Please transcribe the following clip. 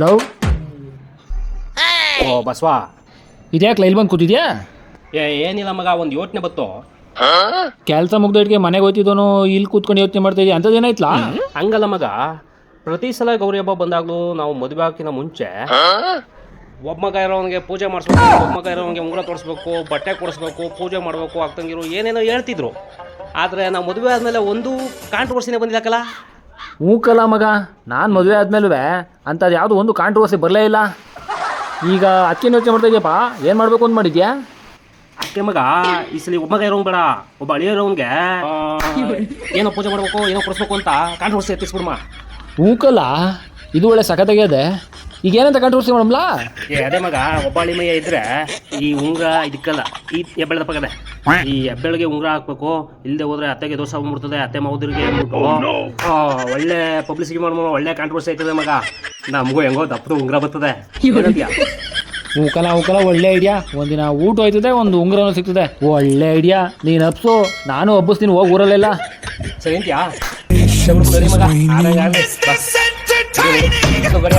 Love O Basava. ಇದ್ಯಾಕೆ ಇಲ್ಲಿ ಬಂದು ಕೂತಿದ್ಯಾ? ಏ ಏನಿಲ್ಲ ಮಗ ಒಂದು ಯೋಚನೆ ಬತ್ತು ಕೆಲಸ ಮುಗ್ದೋಟ್ಗೆ ಮನೆಗೆ ಹೋಯ್ತಿದ್ದೋನು ಇಲ್ಲಿ ಕೂತ್ಕೊಂಡು ಯೋಚನೆ ಮಾಡ್ತಾ ಇದೀಯ ಅಂಥದ್ದು ಏನಾಯ್ತಲ್ಲ ಹಂಗಲ್ಲ ಮಗ. ಪ್ರತಿ ಸಲ ಗೌರಿ ಹಬ್ಬ ಬಂದಾಗ್ಲೂ ನಾವು ಮದುವೆ ಹಾಕಿನ ಮುಂಚೆ ಒಬ್ಬ ಮಗ ಇರೋನಿಗೆ ಪೂಜೆ ಮಾಡಿಸ್ಬೇಕು ಒಬ್ಬ ಮಗ ಇರೋನಿಗೆ ಉಂಗುರ ತೋರಿಸ್ಬೇಕು ಬಟ್ಟೆ ಕೊಡಿಸ್ಬೇಕು ಪೂಜೆ ಮಾಡಬೇಕು ಅಕ್ಕಂಗಿರು ಏನೇನೋ ಹೇಳ್ತಿದ್ರು. ಆದರೆ ನಾವು ಮದುವೆ ಆದಮೇಲೆ ಒಂದು ಕಾಂಟ್ರವರ್ಸಿನೇ ಬಂದಿಲ್ಲಕ್ಕಲ್ಲ ಹೂಕಲ್ಲ ಮಗ ನಾನು ಮದುವೆ ಆದ್ಮೇಲೆ ಅಂಥದ್ದು ಯಾವುದು ಒಂದು ಕಾಂಟ್ರವರ್ಸಿ ಬರಲೇ ಇಲ್ಲ. ಈಗ ಅಕ್ಕಿನ ಯೋಚನೆ ಮಾಡ್ತಾ ಇದೆಯಪ್ಪ ಏನು ಮಾಡಬೇಕು ಅಂತ ಮಾಡಿದ್ಯಾ? ಅಕ್ಕಿ ಮಗ ಈ ಸಲ ಒಬ್ಬ ಇರೋನ್ ಬೇಡ ಒಬ್ಬ ಅಳಿಯ ಇರೋನ್ಗೆ. ಏನೋ ಪೂಜೆ ಮಾಡಬೇಕು ಏನೋ ಕೊಡಿಸ್ಬೇಕು ಅಂತ ಕಾಂಟ್ರವರ್ಸಿ ಎತ್ತಿಸ್ಬಿಡ್ಮ. ಊಕಲ್ಲ ಇದು ಒಳ್ಳೆ ಸಖತ್ತಾಗಿದೆ ಈಗ ಏನಂತ ಕಾಂಟ್ರವರ್ಸಿ ಮಾಡಮ್ಲಾ ಏ ಅದೇ ಮಗ ಒಬ್ಬಾಳಿ ಮೈಯ ಇದ್ರೆ ಈ ಉಂಗ್ರ ಇದಕ್ಕಲ್ಲ ಈ ಹೆಬ್ಬಳದ ಪಕ್ಕದ ಈ ಹೆಬ್ಬಳಿಗೆ ಉಂಗ್ರ ಹಾಕ್ಬೇಕು ಇಲ್ಲದೆ ಹೋದ್ರೆ ಅತ್ತೆಗೆ ದೋಷ ಬಂದ್ಬಿಡ್ತದೆ ಅತ್ತೆ ಮೌದ್ರಿಗೆ ಅಂದ್ಬಿಟ್ಟು ಆ, ಒಳ್ಳೆ ಪಬ್ಲಿಸಿಟಿ ಮಾಡ್ಬೋದು ಒಳ್ಳೆ ಕಾಂಟ್ರವರ್ಸಿ ಆಯ್ತದೆ ಮಗ ನಮಗೂ ಹೆಂಗೋ ದಪ್ಪದ ಉಂಗ್ರ ಬರ್ತದೆ ಏನಂತೀಯ ಹೂಕಲ್ಲ ಒಳ್ಳೆ ಐಡಿಯಾ ಒಂದಿನ ಊಟ ಹೋಯ್ತದೆ ಒಂದು ಉಂಗುರನೂ ಸಿಗ್ತದೆ ಒಳ್ಳೆ ಐಡಿಯಾ ನೀನು ಹಬ್ಸು ನಾನು ಹಬ್ಬಿಸ್ತೀನಿ ಹೋಗಿ ಊರಲ್ಲೆಲ್ಲ ಸರಿ ಅಂತೀಯಾ ಸರಿ ಮಗ. ಬಾ. ಬರೀ.